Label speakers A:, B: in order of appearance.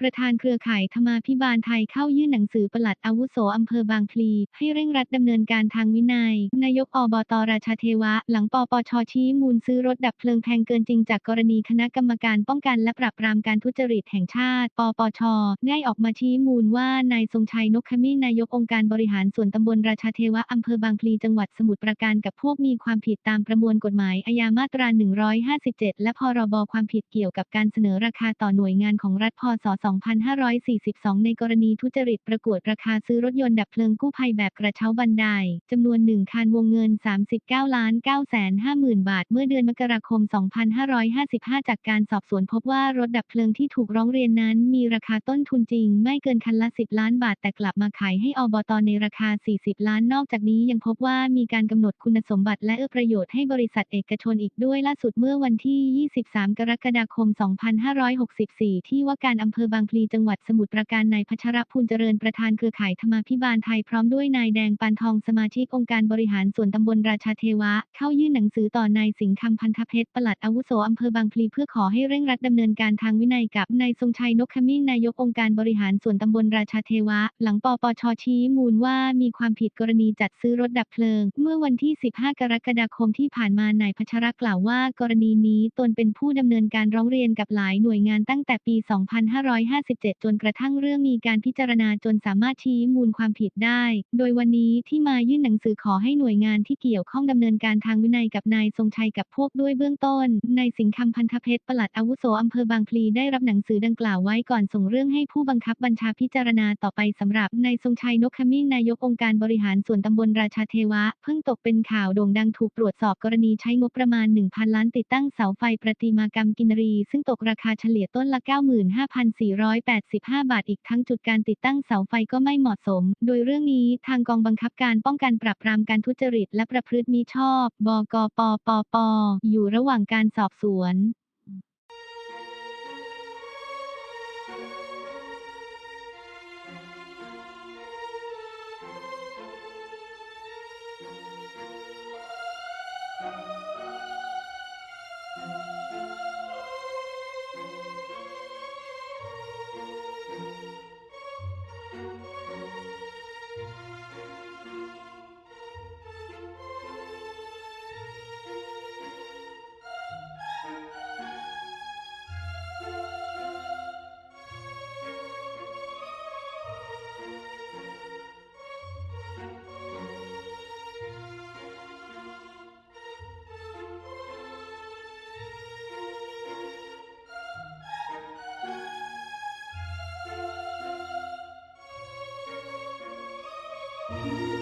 A: ประธานเครือข่ายธรรมาภิบาลไทยเข้ายื่นหนังสือปลัดอาวุโสอำเภอบางพลี ให้เร่งรัดดำเนินการทางวินัย นายกอบตราชาเทวะ หลังปปชชี้มูลซื้อรถดับเพลิงแพงเกินจริงจากกรณีคณะกรรมการป้องกันและปราบปรามการทุจริตแห่งชาติ ปปช ได้ออกมาชี้มูลว่านายทรงชัยนกขมิ้นนายกองค์การบริหารส่วนตำบลราชาเทวะอำเภอบางพลีจังหวัดสมุทรปราการกับพวกมีความผิดตามประมวลกฎหมายอาญามาตรา 157 และพรบความผิดเกี่ยวกับการเสนอราคาต่อหน่วยงานของรัฐพศ2542 ในกรณีทุจริตประกวดราคาซื้อรถยนต์ดับเพลิงกู้ภัยแบบกระเช้าบันไดจำนวน1คันวงเงิน 39ล้าน9 5 0 0 0 0 บาท เมื่อเดือนมกราคม 2555 จากการสอบสวนพบว่ารถดับเพลิงที่ถูกร้องเรียนนั้นมีราคาต้นทุนจริง ไม่เกินคันละ 10 ล้านบาทแต่กลับมาขายให้อบตในราคา 40 ล้านนอกจากนี้ยังพบว่ามีการกำหนดคุณสมบัติและเอื้อประโยชน์ให้บริษัทเอกชนอีกด้วยล่าสุดเมื่อวันที่ 23 กรกฎาคม 2564 ที่ว่าการอำเภอบางพลีจังหวัดสมุทรปราการนายพัชรพูลเจริญประธานเครือข่ายธรรมาภิบาลไทยพร้อมด้วยนายแดงปานทองสมาชิกองค์การบริหารส่วนตำบลราชาเทวะ เข้ายื่นหนังสือต่อนายสิงห์คำพันธเพชรปลัดอาวุโสอำเภอบางพลีเพื่อขอให้เร่งรัดดำเนินการทางวินัยกับนายทรงชัยนกขมิ้นนายกองค์การบริหารส่วนตำบลราชาเทวะ หลังปปชชี้มูลว่ามีความผิดกรณีจัดซื้อรถดับเพลิง เมื่อวันที่ 15 กรกฎาคมที่ผ่านมานายพัชรกล่าวว่ากรณีนี้ตนเป็นผู้ดำเนินการร้องเรียนกับหลายหน่วยงานตั้งแต่ปี 2 5 5 2557 จนกระทั่งเรื่องมีการพิจารณาจนสามารถชี้มูลความผิดได้ โดยวันนี้ที่มายื่นหนังสือขอให้หน่วยงานที่เกี่ยวข้องดำเนินการทางวินัยกับนายทรงชัยกับพวกด้วยเบื้องต้น นายสิงห์คำพันธเพชรปลัดอาวุโสอำเภอบางพลีได้รับหนังสือดังกล่าวไว้ก่อนส่งเรื่องให้ผู้บังคับบัญชาพิจารณาต่อไปสำหรับนายทรงชัยนกขมิ้นนายกองค์การบริหารส่วนตำบลราชาเทวะ เพิ่งตกเป็นข่าวโด่งดังถูกตรวจสอบกรณีใช้งบประมาณ 1,000 ล้านติดตั้งเสาไฟประติมากรรมกินรี ซึ่งตกราคาเฉลี่ยต้นละ485 บาทอีกทั้งจุดการติดตั้งเสาไฟก็ไม่เหมาะสม โดยเรื่องนี้ทางกองบังคับการป้องกันปราบปรามการทุจริตและประพฤติมิชอบ บกปปป อยู่ระหว่างการสอบสวน
B: Thank you.